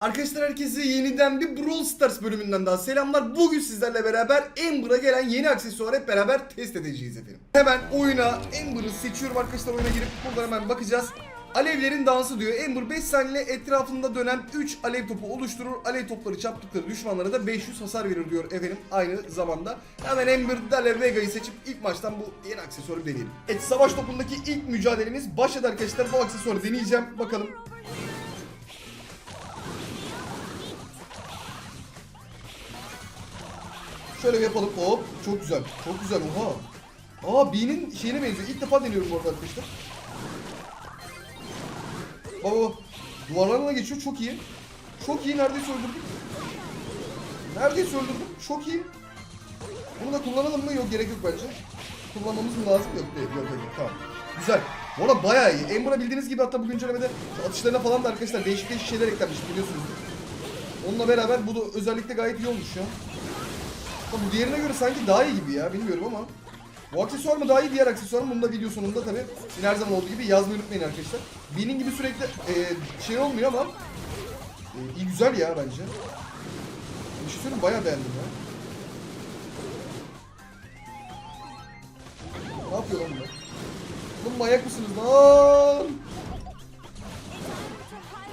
Arkadaşlar herkese yeniden bir Brawl Stars bölümünden daha selamlar. Bugün sizlerle beraber Amber'a gelen yeni aksesuarı hep beraber test edeceğiz efendim. Hemen oyuna Amber'ı seçiyorum arkadaşlar oyuna girip buradan hemen bakacağız. Alevlerin dansı diyor. Amber 5 saniye etrafında dönen 3 alev topu oluşturur. Alev topları çarptıkları düşmanlara da 500 hasar verir diyor efendim aynı zamanda. Hemen Amber Dale Vega'yı seçip ilk maçtan bu yeni aksesuarı deneyelim. Evet savaş topundaki ilk mücadelemiz başladı arkadaşlar. Bu aksesuarı deneyeceğim. Bakalım Şöyle bir yapalım. Hop. Çok güzel. Çok güzel. Oha. Aa B'nin şeyine benziyor. İlk defa deniyorum bu arkadaşlar. Baba. Duvarlarına geçiyor. Çok iyi. Çok iyi. Neredeyse öldürdüm. Neredeyse öldürdüm. Çok iyi. Bunu da kullanalım mı? Yok gerek yok bence. Kullanmamız mı lazım? Yok değil. Yok yok. Tamam. Güzel. Bu arada bayağı iyi. Ember'a bildiğiniz gibi hatta bu güncellemede atışlarına falan da arkadaşlar değişik değişik şeyler eklenmiş biliyorsunuz. Onunla beraber bu da özellikle gayet iyi olmuş ya. Bu diğerine göre sanki daha iyi gibi ya bilmiyorum ama. Bu aksesuar mı daha iyi diğer aksesuar mı? Bunu da video sonunda tabi her zaman olduğu gibi yazmayı unutmayın arkadaşlar. Benim gibi sürekli e, şey olmuyor ama e, iyi güzel ya bence. Bir şey söyleyeyim bayağı beğendim ya. Ne yapıyor lan bunlar? Oğlum manyak mısınız lan?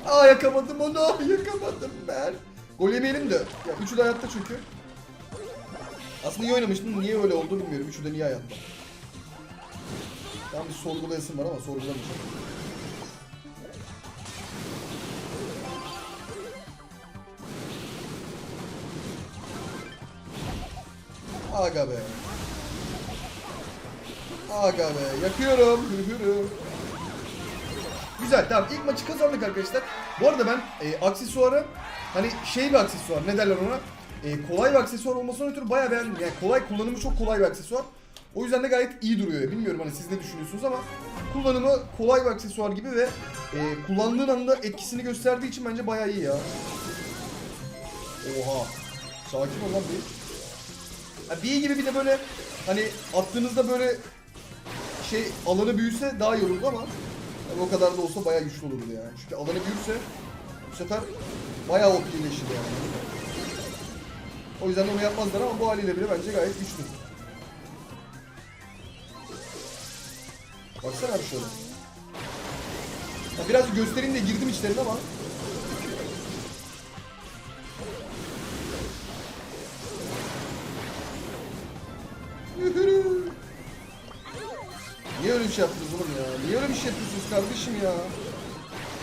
Aa yakamadım onu. Yakamadım ben. Gol yemeyelim de. Ya üçü de hayatta çünkü. Aslında iyi oynamıştım. Niye öyle oldu bilmiyorum. Üçü de niye hayatta. Tam bir sorgulayasım var ama sorgulamayacağım. Aga be. Aga be. Yakıyorum. Hürhürü. Güzel tamam ilk maçı kazandık arkadaşlar. Bu arada ben e, aksesuarı hani şey bir aksesuar ne derler ona e, kolay bir aksesuar olmasına ötürü bayağı beğendim. Yani kolay kullanımı çok kolay bir aksesuar. O yüzden de gayet iyi duruyor. Bilmiyorum hani siz ne düşünüyorsunuz ama kullanımı kolay bir aksesuar gibi ve e, kullandığın anda etkisini gösterdiği için bence bayağı iyi ya. Oha. Sakin ol lan bir. Bir gibi bir de böyle hani attığınızda böyle şey alanı büyüse daha iyi olurdu ama yani o kadar da olsa bayağı güçlü olurdu yani. Çünkü alanı büyürse bu sefer bayağı OP'leşir yani. O yüzden de onu yapmazlar ama bu haliyle bile bence gayet güçlü. Baksana abi şöyle. Ya biraz göstereyim de girdim içlerine ama. Niye öyle bir şey yaptınız oğlum ya? Niye öyle bir şey yapıyorsunuz kardeşim ya?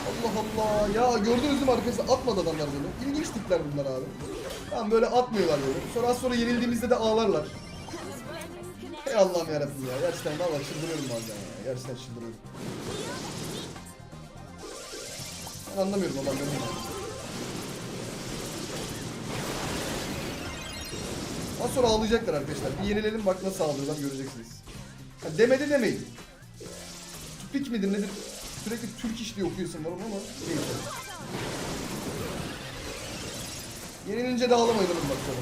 Allah Allah. Ya gördünüz mü arkadaşlar atmadı adamlar beni. İlginç tipler bunlar abi. Tamam böyle atmıyorlar böyle. Sonra az sonra yenildiğimizde de ağlarlar. Ey Allah'ım yarabbim ya. Gerçekten valla çıldırıyorum bazen ya. Gerçekten çıldırıyorum. Ben anlamıyorum ben Az sonra ağlayacaklar arkadaşlar. Bir yenilelim bak nasıl ağlıyorlar göreceksiniz. Ha, demedi demeyin. Tüpik midir nedir? Sürekli Türk iş diye okuyorsun var ama neyse. Yenilince de ağlamayın oğlum bak sonra.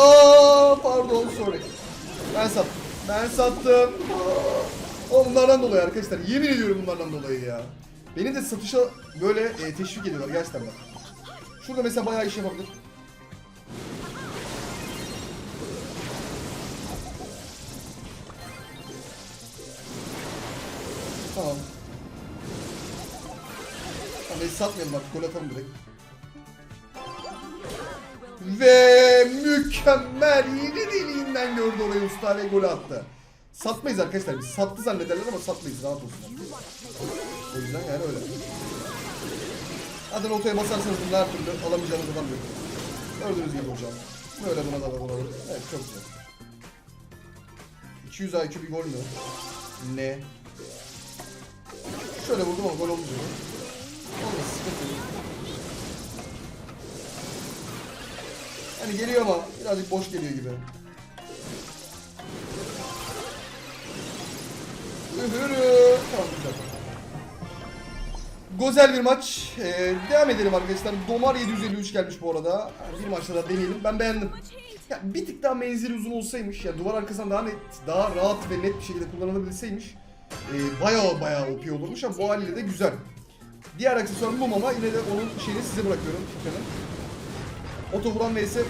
Aa pardon sorry. Ben sattım. Ben sattım. Aa, Onlardan dolayı arkadaşlar. Yemin ediyorum bunlardan dolayı ya. Beni de satışa böyle e, teşvik ediyorlar gerçekten bak. Şurada mesela bayağı iş yapabilir. Satmayalım bak gol atalım direkt. Ve mükemmel yine deliğinden gördü orayı usta ve gol attı. Satmayız arkadaşlar biz sattı zannederler ama satmayız rahat olsun. O yüzden yani öyle. Zaten ortaya basarsanız bunu her türlü alamayacağınız adam yok. Gördüğünüz gibi hocam. Böyle buna da buna da. Evet çok güzel. 200 IQ bir gol mü? Ne? Şöyle vurdum ama gol olmayacak. Yok. Hani geliyor ama birazcık boş geliyor gibi. Ühürü. Tamam güzel. Güzel bir maç. Ee, devam edelim arkadaşlar. Domar 753 gelmiş bu arada. Bir maçta da deneyelim. Ben beğendim. Ya bir tık daha menzili uzun olsaymış ya duvar arkasından daha net, daha rahat ve net bir şekilde kullanılabilseymiş e, bayağı bayağı OP olurmuş ama bu haliyle de güzel. Diğer aksesuarım bu ama yine de onun şeyini size bırakıyorum. Bakın. Oto vuran vs e,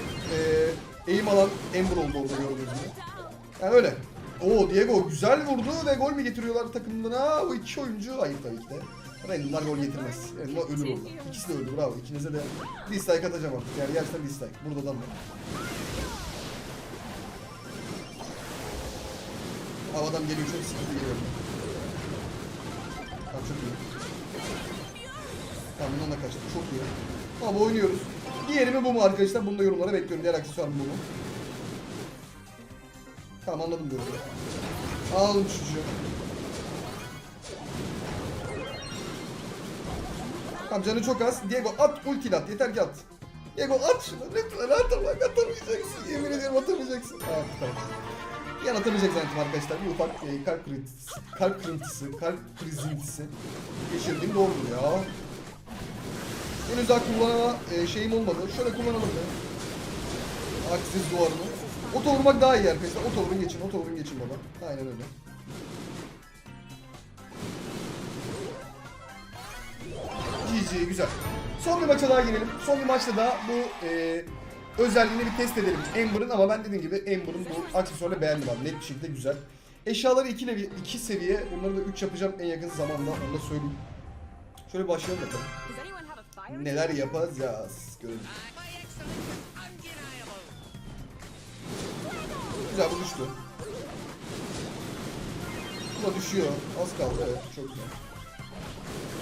eğim alan Ember oldu orada gördüğünüz gibi. Yani öyle. Oo Diego güzel vurdu ve gol mü getiriyorlar takımına? Bu iki oyuncu hayır tabii ki de. Random'lar gol getirmez. Random'lar ölür orada. İkisi de öldü bravo. İkinize de dislike atacağım artık. Yani gerçekten dislike. Burada adam var. Havadan geliyor çok sıkıntı geliyor. Tamam çok iyi. Tamam bundan da kaçtı. Çok iyi. Tamam oynuyoruz. Diğeri mi bu mu arkadaşlar? Bunu da yorumlara bekliyorum. Diğer aksesuar mı bu mu? Tamam anladım diyorum. Alalım şu çocuğu. Tamam canı çok az. Diego at ulti at. Yeter ki at. Diego at şunu. Lütfen at ama atamayacaksın. Yemin ediyorum atamayacaksın. Tamam tamam. Yan atamayacak zannettim arkadaşlar. Bir ufak e, kalp kırıntısı, kalp kırıntısı, kalp krizintisi geçirdiğim doğrudur ya. Henüz daha kullanma e, şeyim olmadı. Şöyle kullanalım be. Aksiz duvarını. Oto daha iyi arkadaşlar. Oto geçin, oto geçin baba. Aynen öyle. GG güzel. Son bir maça daha girelim. Son bir maçta da bu e, özelliğini bir test edelim. Ember'ın ama ben dediğim gibi Ember'ın bu aksesuarını beğendim abi. Net bir şekilde güzel. Eşyaları 2 levi, 2 seviye. Onları da 3 yapacağım en yakın zamanda. Onu da söyleyeyim. Şöyle başlayalım bakalım. Neler yapacağız? Görelim. Güzel bu düştü. Bu da düşüyor. Az kaldı evet çok güzel.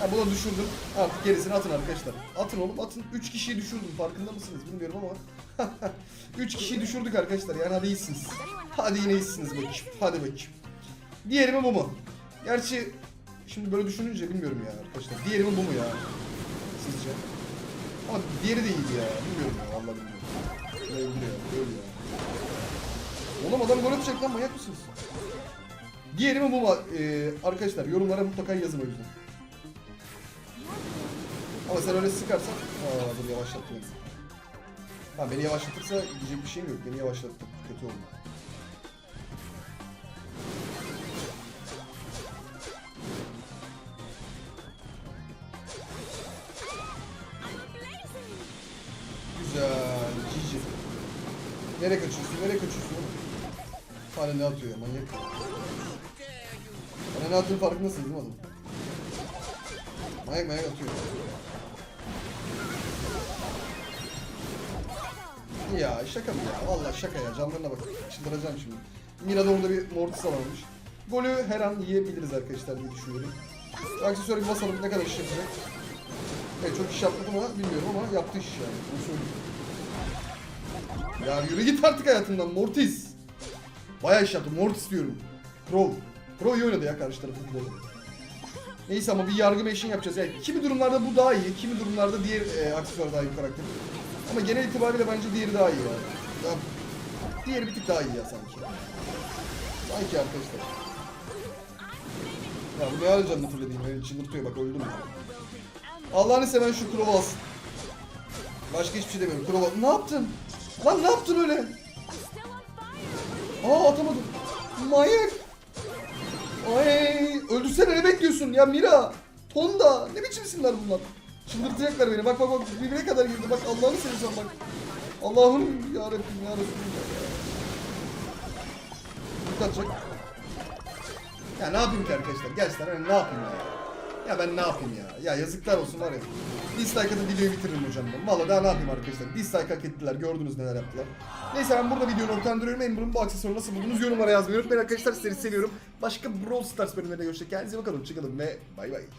Ya bunu düşürdüm. Artık gerisini atın arkadaşlar. Atın oğlum atın. 3 kişiyi düşürdüm farkında mısınız bilmiyorum ama. 3 kişiyi düşürdük arkadaşlar yani hadi iyisiniz. Hadi yine iyisiniz bakayım. Hadi bakayım. Diğeri mi bu mu? Gerçi şimdi böyle düşününce bilmiyorum ya arkadaşlar. Diğeri mi bu mu ya? Sizce? Ama diğeri de iyiydi ya. Bilmiyorum ya vallahi bilmiyorum. Öldürüyor. Öyle ya. Oğlum adam gol atacak lan manyak mısınız? Diğeri mi bu mu? Ee, arkadaşlar yorumlara mutlaka yazın o yüzden. Ama sen öyle sıkarsan... Aa dur yavaşlattı beni. Ha beni yavaşlatırsa diyecek bir şeyim yok. Beni yavaşlattı. Kötü oldu. Nereye kaçıyorsun? Nereye kaçıyorsun? Hala ne atıyor ya manyak. Bana ne attığını farkındasınız değil mi oğlum? Manyak manyak atıyor. Ya şaka mı ya? Vallahi şaka ya. Canlarına bak. Çıldıracağım şimdi. Mira da orada bir mortis alamamış. Golü her an yiyebiliriz arkadaşlar diye düşünüyorum. Aksesuarı basalım ne kadar iş yapacak. Evet çok iş yapmadı ama bilmiyorum ama yaptı iş yani. Bunu söyleyeyim. Ya yürü git artık hayatımdan Mortis. Bayağı iş yaptı. Mortis diyorum. Crow. Crow iyi oynadı ya karşı tarafın futbolu. Neyse ama bir yargı meşin yapacağız. Yani kimi durumlarda bu daha iyi, kimi durumlarda diğer e, aksesuar daha iyi karakter. Ama genel itibariyle bence diğeri daha iyi ya. ya diğeri bir tık daha iyi ya sanki. Sanki arkadaşlar. Ya bu ne ara canını fırladayım beni çıldırtıyor bak öldüm ya. Allah'ını seven şu Crow alsın. Başka hiçbir şey demiyorum. Crow al. Ne yaptın? Lan ne yaptın öyle? Aa atamadım. Manyak. Ay öldürsene ne bekliyorsun ya Mira. Honda ne biçim isimler bunlar? Çıldırtacaklar beni. Bak bak bak birbirine kadar girdi. Bak Allah'ını seversen bak. Allah'ım ya Rabbim ya. Dikkat çek. Ya ne yapayım ki arkadaşlar? Gerçekten hani ne yapayım ya? Ya ben ne yapayım ya? Ya yazıklar olsun var ya. Dislike atıp videoyu bitiririm hocam ben. Valla daha ne yapayım arkadaşlar? Dislike hak ettiler. Gördünüz neler yaptılar. Neyse ben burada videoyu noktalandırıyorum. Ember'ın bu aksesuarı nasıl buldunuz yorumlara yazmayı unutmayın arkadaşlar. Sizleri seviyorum. Başka Brawl Stars bölümlerine görüşecek. Kendinize bakın. Çıkalım ve bay bay.